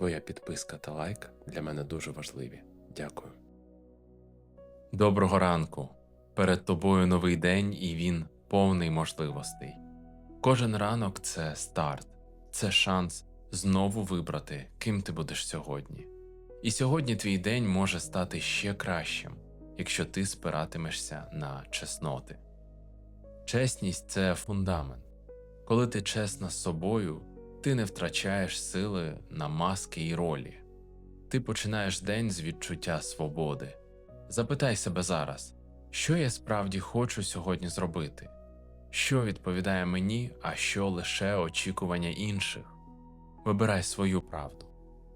Твоя підписка та лайк для мене дуже важливі. Дякую. Доброго ранку. Перед тобою новий день, і він повний можливостей. Кожен ранок це старт, це шанс знову вибрати, ким ти будеш сьогодні. І сьогодні твій день може стати ще кращим, якщо ти спиратимешся на чесноти. Чесність це фундамент. Коли ти чесна з собою, ти не втрачаєш сили на маски і ролі. Ти починаєш день з відчуття свободи. Запитай себе зараз, що я справді хочу сьогодні зробити, що відповідає мені, а що лише очікування інших. Вибирай свою правду,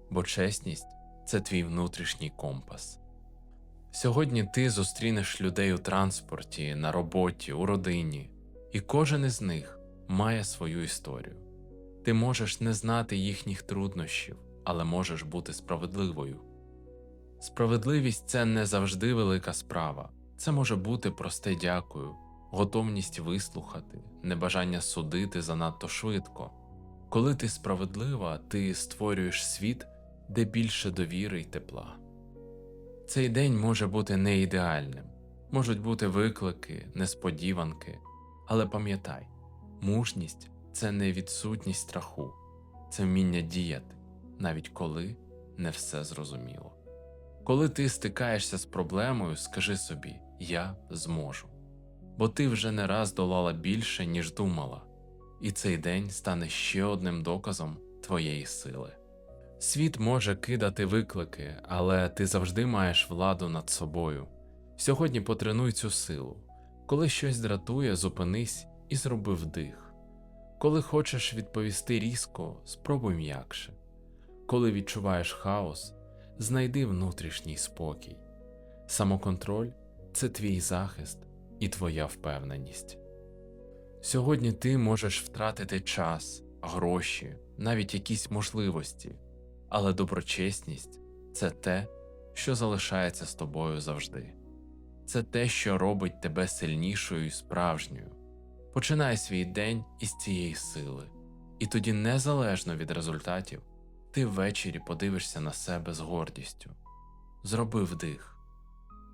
бо чесність це твій внутрішній компас. Сьогодні ти зустрінеш людей у транспорті, на роботі, у родині, і кожен із них має свою історію. Ти можеш не знати їхніх труднощів, але можеш бути справедливою. Справедливість це не завжди велика справа, це може бути просте дякую, готовність вислухати, небажання судити занадто швидко. Коли ти справедлива, ти створюєш світ, де більше довіри й тепла. Цей день може бути не ідеальним, можуть бути виклики, несподіванки, але пам'ятай, мужність це не відсутність страху, це вміння діяти, навіть коли не все зрозуміло. Коли ти стикаєшся з проблемою, скажи собі Я зможу, бо ти вже не раз долала більше, ніж думала, і цей день стане ще одним доказом твоєї сили. Світ може кидати виклики, але ти завжди маєш владу над собою. Сьогодні потренуй цю силу. Коли щось дратує, зупинись і зроби вдих. Коли хочеш відповісти різко, спробуй м'якше. Коли відчуваєш хаос, знайди внутрішній спокій. Самоконтроль це твій захист і твоя впевненість. Сьогодні ти можеш втратити час, гроші, навіть якісь можливості, але доброчесність це те, що залишається з тобою завжди. Це те, що робить тебе сильнішою і справжньою. Починай свій день із цієї сили, і тоді, незалежно від результатів, ти ввечері подивишся на себе з гордістю. Зроби вдих,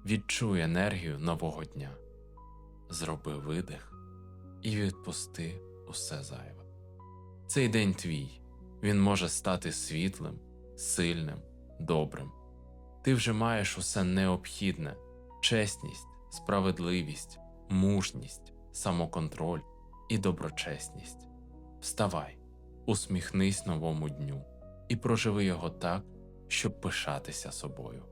відчуй енергію нового дня, зроби видих і відпусти усе зайве. Цей день твій, він може стати світлим, сильним, добрим. Ти вже маєш усе необхідне чесність, справедливість, мужність, самоконтроль і доброчесність. Вставай, усміхнись новому дню і проживи його так, щоб пишатися собою.